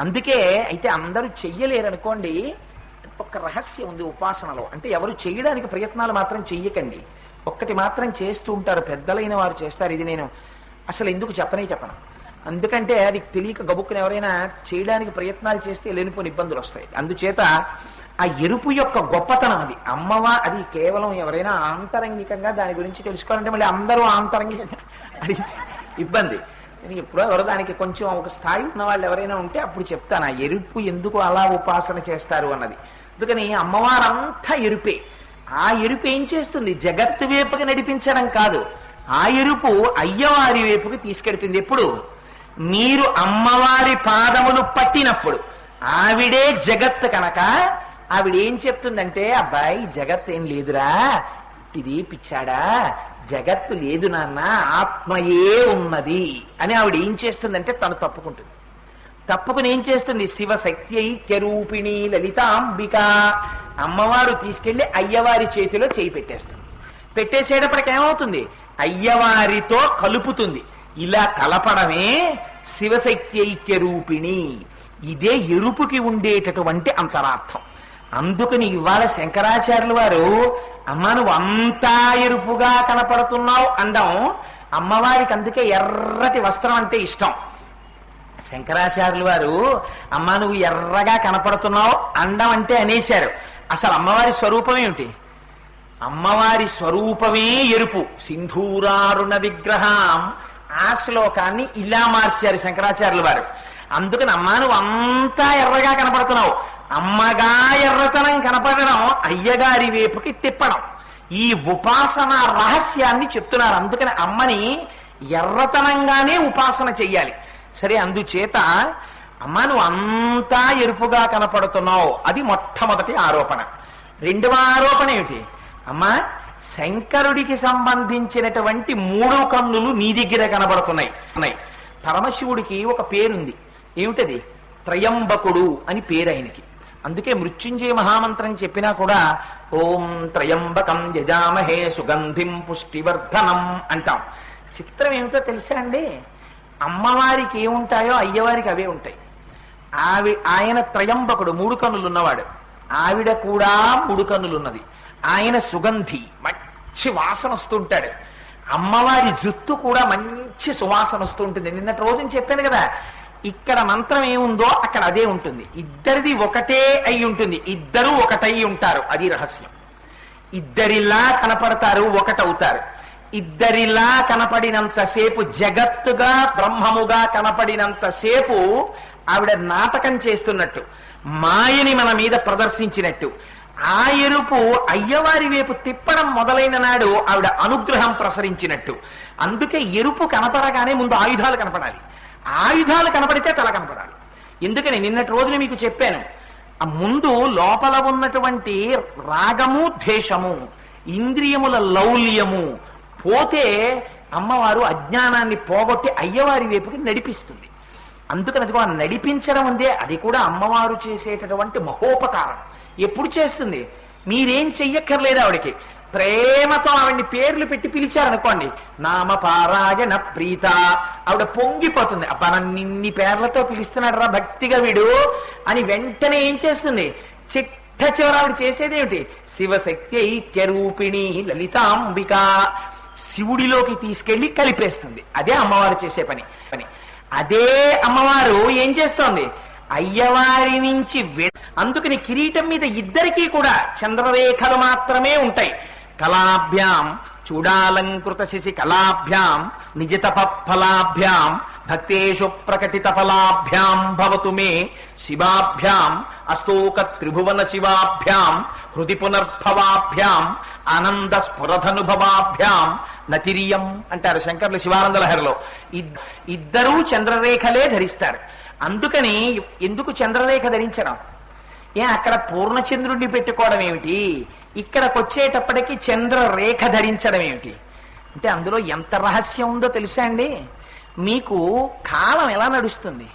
అందుకే అయితే అందరూ చెయ్యలేరు అనుకోండి ఒక రహస్యం ఉంది ఉపాసనలో. అంటే ఎవరు చేయడానికి ప్రయత్నాలు మాత్రం చెయ్యకండి. ఒక్కటి మాత్రం చేస్తూ ఉంటారు పెద్దలైన వారు చేస్తారు. ఇది నేను అసలు ఎందుకు చెప్పనే చెప్పను. అందుకంటే అది తెలియక గబుక్కుని ఎవరైనా చేయడానికి ప్రయత్నాలు చేస్తే లేనిపోని ఇబ్బందులు వస్తాయి. అందుచేత ఆ ఎరుపు యొక్క గొప్పతనం అది. అమ్మవా అది కేవలం ఎవరైనా ఆంతరంగికంగా దాని గురించి తెలుసుకోవాలంటే మళ్ళీ అందరూ ఆంతరంగికంగా అడిగితే ఇబ్బంది. నేను ఎప్పుడో ఎవరో దానికి కొంచెం ఒక స్థాయి ఉన్న వాళ్ళు ఎవరైనా ఉంటే అప్పుడు చెప్తాను ఆ ఎరుపు ఎందుకు అలా ఉపాసన చేస్తారు? అన్నది. అందుకని అమ్మవారంతా ఎరుపే. ఆ ఎరుపు ఏం చేస్తుంది? జగత్తు వైపుకి నడిపించడం కాదు. ఆ ఎరుపు అయ్యవారి వైపుకి తీసుకెడుతుంది. ఎప్పుడు? మీరు అమ్మవారి పాదములు పట్టినప్పుడు. ఆవిడే జగత్ కనుక ఆవిడ ఏం చెప్తుందంటే అబ్బాయి జగత్ ఏం లేదురా. ఇది పిచ్చాడా? జగత్తు లేదు నాన్న ఆత్మయే ఉన్నది. అని ఆవిడ ఏం చేస్తుందంటే తను తప్పుకుంటుంది. తప్పుకుని ఏం చేస్తుంది? శివశక్తి ఐక్యరూపిణి లలితాంబిక. అమ్మవారు తీసుకెళ్ళి అయ్యవారి చేతిలో చేయి పెట్టేస్తుంది. పెట్టేసేటప్పటికి ఏమవుతుంది? అయ్యవారితో కలుపుతుంది. ఇలా కలపడమే శివశక్తి ఐక్యరూపిణి ఇదే ఎరుపుకి ఉండేటటువంటి అంతరార్థం. అందుకని ఇవాళ శంకరాచార్యుల వారు అమ్మ నువ్వు అంతా ఎరుపుగా కనపడుతున్నావు అండం అమ్మవారికి అందుకే ఎర్రటి వస్త్రం అంటే ఇష్టం. శంకరాచార్యులు వారు అమ్మ నువ్వు ఎర్రగా కనపడుతున్నావు అండం అంటే అనేశారు. అసలు అమ్మవారి స్వరూపం ఏమిటి? అమ్మవారి స్వరూపమే ఎరుపు. సింధూరారుణ విగ్రహం. ఆ శ్లోకాన్ని ఇలా మార్చారు శంకరాచార్యుల వారు. అందుకని అమ్మా నువ్వు అంతా ఎర్రగా కనపడుతున్నావు. అమ్మగా ఎర్రతనం కనపడడం అయ్యగారి వైపుకి తిప్పడం. ఈ ఉపాసన రహస్యాన్ని చెప్తున్నారు. అందుకని అమ్మని ఎర్రతనంగానే ఉపాసన చెయ్యాలి. సరే అందుచేత అమ్మ నువ్వు అంతా ఎరుపుగా కనపడుతున్నావు. అది మొట్టమొదటి ఆరోపణ. రెండవ ఆరోపణ ఏమిటి? అమ్మా శంకరుడికి సంబంధించినటువంటి మూడు కన్నులు నీ దగ్గర కనబడుతున్నాయి. ఉన్నాయి పరమశివుడికి ఒక పేరుంది. ఏమిటది? త్రయంబకుడు అని పేరు ఆయనకి. అందుకే మృత్యుంజయ మహామంత్రం చెప్పినా కూడా ఓం త్రయంబకం యజామహే సుగంధిం పుష్టివర్ధనం అంటాం. చిత్రం ఏమిటో తెలుసా అండి? అమ్మవారికి ఏముంటాయో అయ్యవారికి అవే ఉంటాయి. ఆవి ఆయన త్రయంబకుడు మూడు కన్నులు ఉన్నవాడు ఆవిడ కూడా మూడు కన్నులున్నది. ఆయన సుగంధి మంచి వాసన వస్తుంటాడు. అమ్మవారి జుత్తు కూడా మంచి సువాసన వస్తుంటుంది. నిన్నటి రోజున చెప్పాను కదా ఇక్కడ మంత్రం ఏముందో అక్కడ అదే ఉంటుంది. ఇద్దరిది ఒకటే అయి ఉంటుంది. ఇద్దరు ఒకటై ఉంటారు. అది రహస్యం. ఇద్దరిలా కనపడతారు ఒకటవుతారు. ఇద్దరిలా కనపడినంతసేపు జగత్తుగా బ్రహ్మముగా కనపడినంతసేపు ఆవిడ నాటకం చేస్తున్నట్టు మాయని మన మీద ప్రదర్శించినట్టు ఆ ఎరుపు అయ్యవారి వైపు తిప్పడం మొదలైన నాడు ఆవిడ అనుగ్రహం ప్రసరించినట్టు. అందుకే ఎరుపు కనపడగానే ముందు ఆయుధాలు కనపడాలి. ఆయుధాలు కనపడితే తల కనపడాలి. ఎందుకని నిన్నటి రోజున మీకు చెప్పాను ఆ ముందు లోపల ఉన్నటువంటి రాగము ద్వేషము ఇంద్రియముల లౌల్యము పోతే అమ్మవారు అజ్ఞానాన్ని పోగొట్టి అయ్యవారి వైపుకి నడిపిస్తుంది. అందుకని అదిగో ఆ నడిపించడం ఉందే అది కూడా అమ్మవారు చేసేటటువంటి మహోపకారం. ఎప్పుడు చేస్తుంది? మీరేం చెయ్యక్కర్లేదు ఆవిడకి. ప్రేమతో ఆవిడ్ని పేర్లు పెట్టి పిలిచారనుకోండి నామ పారాయణ ప్రీత. ఆవిడ పొంగిపోతుంది. అబ్బా నన్ను ఇన్ని పేర్లతో పిలుస్తున్నాడు రా భక్తిగా వీడు అని వెంటనే ఏం చేస్తుంది? చిట్ట చివర ఆవిడ చేసేదేమిటి? శివశక్తి ఐక్యరూపిణి లలితాంబిక శివుడిలోకి తీసుకెళ్ళి కలిపేస్తుంది. అదే అమ్మవారు చేసే పని. పని అదే అమ్మవారు ఏం చేస్తోంది? అయ్యవారి నుంచి అందుకని కిరీటం మీద ఇద్దరికీ కూడా చంద్రరేఖలు మాత్రమే ఉంటాయి. కళాభ్యాం చూడాలంకృత శిశి కళాభ్యాం నిజతప ఫలాభ్యాం భక్తేషు ప్రకటిత ఫలాభ్యాం భవతు మే శివాభ్యాం అస్తోక త్రిభువన శివాభ్యాం హృది పునర్భవాభ్యాం ఆనంద స్ఫురధనుభవాభ్యాం నతిరియం అంటారు శంకర్లు శివానంద లహరిలో. ఇద్- ఇద్దరూ చంద్రరేఖలే ధరిస్తారు. అందుకని ఎందుకు చంద్రరేఖ ధరించడం? ఏ అక్కడ పూర్ణచంద్రుడిని పెట్టుకోవడం ఏమిటి? ఇక్కడికి వచ్చేటప్పటికి చంద్రరేఖ ధరించడం ఏమిటి? అంటే అందులో ఎంత రహస్యం ఉందో తెలుసా అండి? మీకు కాలం ఎలా నడుస్తుంది?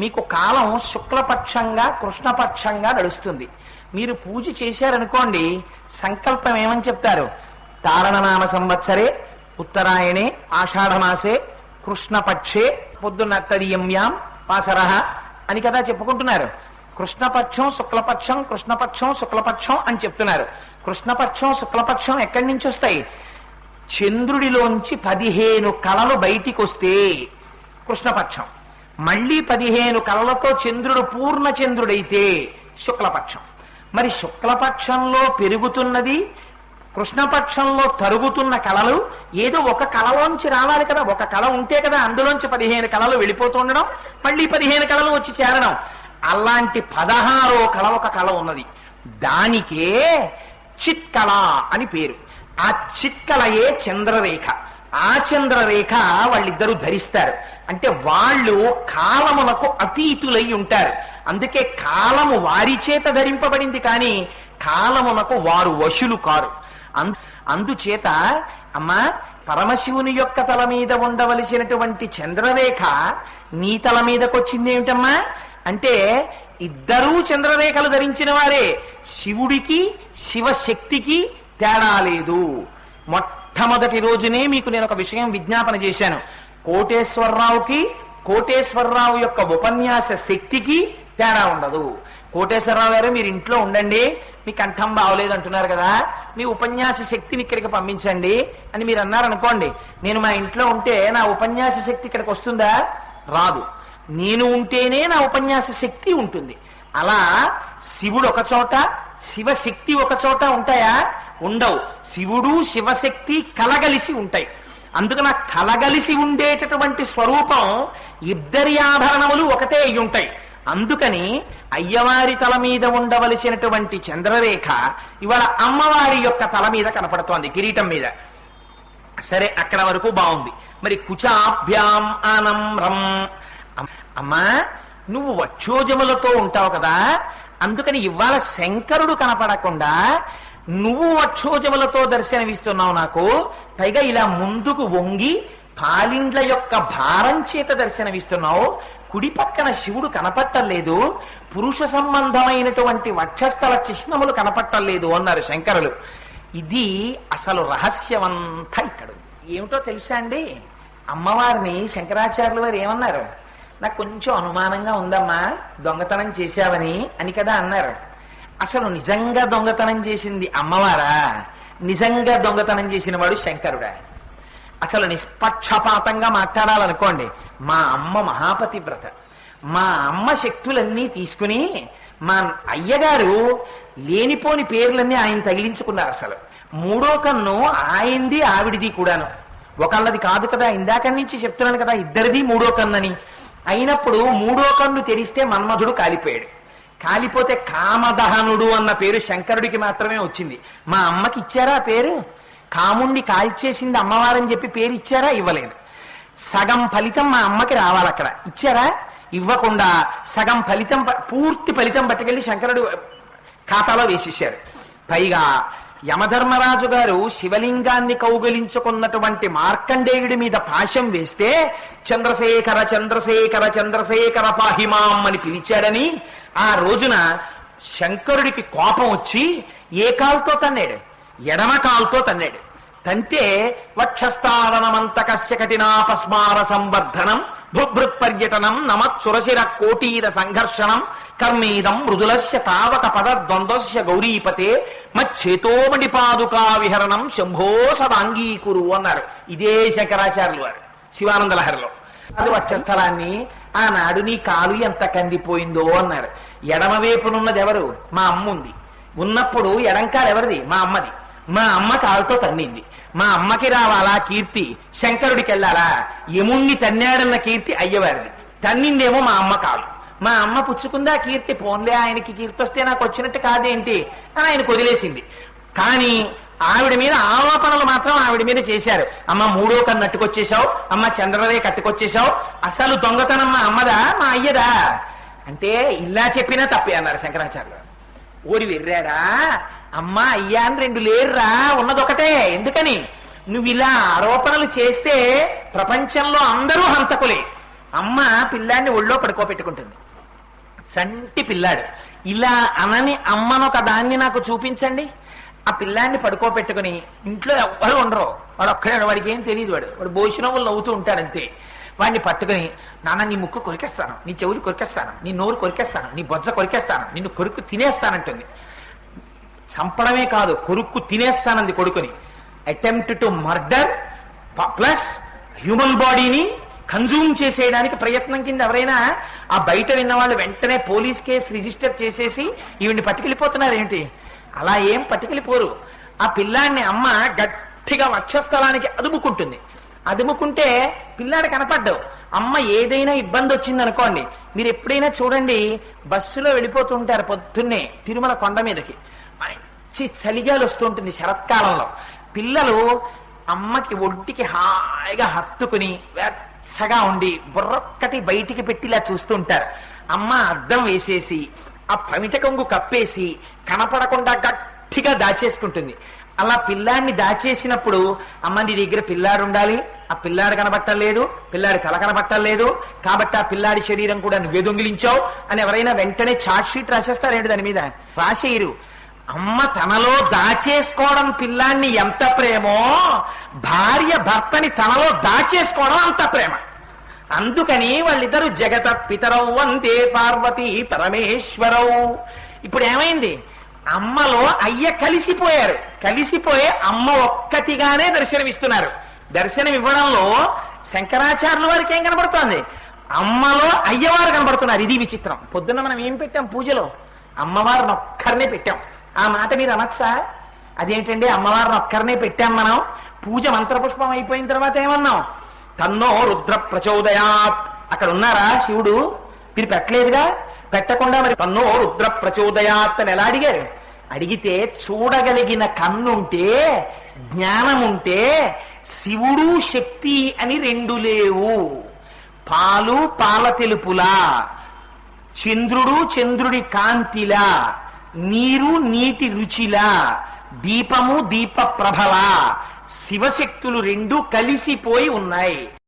మీకు కాలం శుక్లపక్షంగా కృష్ణపక్షంగా నడుస్తుంది. మీరు పూజ చేశారనుకోండి సంకల్పం ఏమని చెప్తారు? తారణనామ సంవత్సరే ఉత్తరాయణే ఆషాఢమాసే కృష్ణపక్షే పొద్దున్న తదియమ్యాం వాసర అని కదా చెప్పుకుంటున్నారు. కృష్ణపక్షం శుక్లపక్షం కృష్ణపక్షం శుక్లపక్షం అని చెప్తున్నారు. కృష్ణపక్షం శుక్లపక్షం ఎక్కడి నుంచి వస్తాయి? చంద్రుడిలోంచి పదిహేను కళలు బయటికి వస్తే కృష్ణపక్షం. మళ్ళీ పదిహేను కళలతో చంద్రుడు పూర్ణ చంద్రుడైతే శుక్లపక్షం. మరి శుక్లపక్షంలో పెరుగుతున్నది కృష్ణపక్షంలో తరుగుతున్న కళలు ఏదో ఒక కళలోంచి రావాలి కదా ఒక కళ ఉంటే కదా అందులోంచి పదిహేను కళలు వెళ్ళిపోతుండడం మళ్ళీ పదిహేను కళలు వచ్చి చేరడం. అలాంటి పదహారో కళ ఒక కళ ఉన్నది. దానికే చిత్కళ అని పేరు. ఆ చిత్కళయే చంద్రరేఖ. ఆ చంద్రరేఖ వాళ్ళిద్దరూ ధరిస్తారు. అంటే వాళ్ళు కాలమునకు అతీతులై ఉంటారు. అందుకే కాలము వారి చేత ధరింపబడింది కానీ కాలమునకు వారు వశులు కారు. అందుచేత అమ్మా పరమశివుని యొక్క తల మీద ఉండవలసినటువంటి చంద్రరేఖ నీ తల మీదకొచ్చింది ఏమిటమ్మా అంటే ఇద్దరూ చంద్రరేఖలు ధరించిన వారే. శివుడికి శివశక్తికి తేడా లేదు. మొట్టమొదటి రోజునే మీకు నేను ఒక విషయం విజ్ఞాపన చేశాను. కోటేశ్వరరావుకి కోటేశ్వరరావు యొక్క ఉపన్యాస శక్తికి తేడా ఉండదు. కోటేశ్వరరావు గారు మీరు ఇంట్లో ఉండండి. మీ కంఠం బాగోలేదు అంటున్నారు కదా. మీ ఉపన్యాస శక్తిని ఇక్కడికి పంపించండి అని మీరు అన్నారనుకోండి. నేను మా ఇంట్లో ఉంటే నా ఉపన్యాస శక్తి ఇక్కడికి వస్తుందా? రాదు. నేను ఉంటేనే నా ఉపన్యాస శక్తి ఉంటుంది. అలా శివుడు ఒక చోట శివశక్తి ఒక చోట ఉంటాయా? ఉండవు. శివుడు శివశక్తి కలగలిసి ఉంటాయి. అందుకన కలగలిసి ఉండేటటువంటి స్వరూపం ఇద్దరి ఆభరణములు ఒకటే అయి ఉంటాయి. అందుకని అయ్యవారి తల మీద ఉండవలసినటువంటి చంద్రరేఖ ఇవాళ అమ్మవారి యొక్క తల మీద కనపడుతోంది కిరీటం మీద. సరే అక్కడ వరకు బాగుంది. మరి కుచాభ్యాం ఆనం రం అమ్మా నువ్వు వక్షోజములతో ఉంటావు కదా. అందుకని ఇవాళ శంకరుడు కనపడకుండా నువ్వు వక్షోజములతో దర్శనమిస్తున్నావు నాకు. పైగా ఇలా ముందుకు వంగి పాలిండ్ల యొక్క భారం చేత దర్శనమిస్తున్నావు. కుడి పక్కన శివుడు కనపట్టలేదు. పురుష సంబంధమైనటువంటి వక్షస్థల చిహ్నములు కనపట్టలేదు అన్నారు శంకరులు. ఇది అసలు రహస్యమంతా ఇక్కడ ఏమిటో తెలుసా అండి? అమ్మవారిని శంకరాచార్యుల వారు ఏమన్నారు? నాకు కొంచెం అనుమానంగా ఉందమ్మా దొంగతనం చేశావని అని కదా అన్నారు. అసలు నిజంగా దొంగతనం చేసింది అమ్మవారా? నిజంగా దొంగతనం చేసిన వాడు శంకరుడా. అసలు నిష్పక్షపాతంగా మాట్లాడాలనుకోండి మా అమ్మ మహాపతివ్రత మా అమ్మ శక్తులన్నీ తీసుకుని మా అయ్యగారు లేనిపోని పేర్లన్నీ ఆయన తగిలించుకున్నారు అసలు. మూడో కన్ను ఆయింది ఆవిడిది కూడాను. ఒకళ్ళది కాదు కదా ఇందాక నుంచి చెప్తున్నాను కదా ఇద్దరిది మూడో కన్నని. అయినప్పుడు మూడో కన్ను తెరిస్తే మన్మధుడు కాలిపోయాడు. కాలిపోతే కామదహనుడు అన్న పేరు శంకరుడికి మాత్రమే వచ్చింది. మా అమ్మకి ఇచ్చారా పేరు? కాముణ్ణి కాల్చేసింది అమ్మవారని చెప్పి పేరు ఇచ్చారా? ఇవ్వలేదు. సగం ఫలితం మా అమ్మకి రావాలి అక్కడ ఇచ్చారా? ఇవ్వకుండా సగం ఫలితం పూర్తి ఫలితం పట్టుకెళ్ళి శంకరుడు ఖాతాలో వేసేసారు పైగా యమధర్మరాజు గారు శివలింగాన్ని కౌగలించుకున్నటువంటి మార్కండేయుడి మీద పాశం వేస్తే చంద్రశేఖర చంద్రశేఖర చంద్రశేఖర పాహిమాం అని పిలిచాడని ఆ రోజున శంకరుడికి కోపం వచ్చి ఏ కాలుతో తన్నాడు? ఎడమ కాలుతో తన్నాడు. తంతే వక్షస్థావనమంతకస్య కఠినాపస్మార సంవర్ధనం భుభృత్ పర్యటనం నమత్ సురశిర కోటీర సంఘర్షణం కర్మీదం మృదులస్య తావక పద ద్వంద్వస్య గౌరీపతే మచ్చేతోమణి పాదుకా విహరణం శంభో సదాంగీకురు అన్నారు. ఇదే శంకరాచార్యులు వారు శివానంద లహరిలో అది వక్షస్థలాన్ని ఆనాడు నీ కాలు ఎంత కందిపోయిందో అన్నారు. ఎడమవైపునున్నది ఎవరు? మా అమ్మ ఉంది ఉన్నప్పుడు ఎడంకాలు ఎవరిది? మా అమ్మది. మా అమ్మ కాలుతో తన్నింది. మా అమ్మకి రావాలా కీర్తి? శంకరుడికి వెళ్ళాలా యముణ్ణి తన్నాడన్న కీర్తి అయ్యవారిది. తన్నిందేమో మా అమ్మ కాదు. మా అమ్మ పుచ్చుకుందా కీర్తి? పోన్లే ఆయనకి కీర్తి వస్తే నాకు వచ్చినట్టు కాదేంటి? అని ఆయనకు వదిలేసింది కానీ ఆవిడ మీద ఆరోపణలు మాత్రం ఆవిడ మీద చేశారు. అమ్మ మూడో కన్ను అట్టుకొచ్చేశావు. అమ్మ చంద్రరే కట్టుకొచ్చేశావు. అసలు దొంగతనం మా అమ్మదా మా అయ్యదా? అంటే ఇలా చెప్పినా తప్పే అన్నారు శంకరాచార్యులు. ఓడి ఓరి వెర్రాడా? అమ్మా అయ్యా అని రెండు లేరురా ఉన్నదొకటే ఎందుకని? నువ్వు ఇలా ఆరోపణలు చేస్తే ప్రపంచంలో అందరూ హంతకులే. అమ్మ పిల్లాన్ని ఒళ్ళో పడుకోబెట్టుకుంటుంది. చంటి పిల్లాడు. ఇలా అనని అమ్మను ఒక దాన్ని నాకు చూపించండి. ఆ పిల్లాన్ని పడుకోబెట్టుకుని ఇంట్లో ఎవ్వరు ఉండరు. వాడు ఒక్కడే వాడికి ఏం తెలియదు వాడు. వాడు భోజనములు నవ్వుతూ ఉంటాడు అంతే వాడిని పట్టుకుని నాన్న నీ ముక్కు కొరికేస్తాను నీ చెవులు కొరికేస్తాను నీ నోరు కొరికేస్తాను నీ బొజ్జ కొరికేస్తాను నిన్ను కొరుకు తినేస్తానంటుంది. చంపడమే కాదు కొరుక్కు తినేస్తానంది కొడుకుని. Attempt to murder plus human బాడీని కన్జ్యూమ్ చేసేయడానికి ప్రయత్నం కింద ఎవరైనా ఆ బయట విన్న వాళ్ళు వెంటనే పోలీస్ కేసు రిజిస్టర్ చేసేసి ఈవిని పట్టుకెళ్ళిపోతున్నారు ఏంటి అలా ఏం పట్టుకెళ్ళిపోరు. ఆ పిల్లాడిని అమ్మ గట్టిగా వక్షస్థలానికి అదుముకుంటుంది. అదుముకుంటే పిల్లాడు కనపడ్డావు అమ్మ ఏదైనా ఇబ్బంది వచ్చింది అనుకోండి మీరు ఎప్పుడైనా చూడండి బస్సులో వెళ్ళిపోతుంటారు పొద్దున్నే తిరుమల కొండ మీదకి. మంచి చలిగాలు వస్తుంటుంది శరత్కాలంలో. పిల్లలు అమ్మకి ఒంటికి హాయిగా హత్తుకుని వెచ్చగా ఉండి బుర్రొక్కటి బయటికి పెట్టిలా చూస్తుంటారు అమ్మ అద్దం వేసేసి ఆ పమిట కొంగు కప్పేసి కనపడకుండా గట్టిగా దాచేసుకుంటుంది. అలా పిల్లాడిని దాచేసినప్పుడు అమ్మ నీ దగ్గర పిల్లాడు ఉండాలి. ఆ పిల్లాడు కనబట్టలేదు పిల్లాడి తల కనబట్టలేదు కాబట్టి ఆ పిల్లాడి శరీరం కూడా నువ్వే దొంగిలించావు అని ఎవరైనా వెంటనే చార్జ్ షీట్ రాసేస్తారేంటి దాని మీద? రాసేయరు. అమ్మ తనలో దాచేసుకోవడం పిల్లాన్ని ఎంత ప్రేమో భార్య భర్తని తనలో దాచేసుకోవడం అంత ప్రేమ. అందుకని వాళ్ళిద్దరు జగత పితరౌ వందే పార్వతి పరమేశ్వరవు ఇప్పుడు ఏమైంది? అమ్మలో అయ్య కలిసిపోయారు. కలిసిపోయి అమ్మ ఒక్కటిగానే దర్శనమిస్తున్నారు. దర్శనం ఇవ్వడంలో శంకరాచార్యుల వారికి ఏం కనబడుతోంది? అమ్మలో అయ్యవారు కనబడుతున్నారు. ఇది విచిత్రం. పొద్దున్న మనం ఏం పెట్టాం పూజలో? అమ్మవారిని ఒక్కరినే పెట్టాం. ఆ మాట మీరు అనొచ్చా? అదేంటండి? అమ్మవారిని ఒక్కరినే పెట్టాం మనం. పూజ మంత్రపుష్పం అయిపోయిన తర్వాత ఏమన్నాం? తన్నో రుద్ర ప్రచోదయాత్. అక్కడ ఉన్నారా శివుడు? మీరు పెట్టలేదుగా? పెట్టకుండా మరి కన్ను రుద్ర ప్రచోదయాత్తని ఎలా అడిగారు? అడిగితే చూడగలిగిన కన్నుంటే జ్ఞానముంటే శివుడు శక్తి అని రెండు లేవు. పాలు పాల తెలుపులా చంద్రుడు చంద్రుడి కాంతిలా నీరు నీటి రుచిలా దీపము దీప ప్రభలా శివశక్తులు రెండు కలిసిపోయి ఉన్నాయి.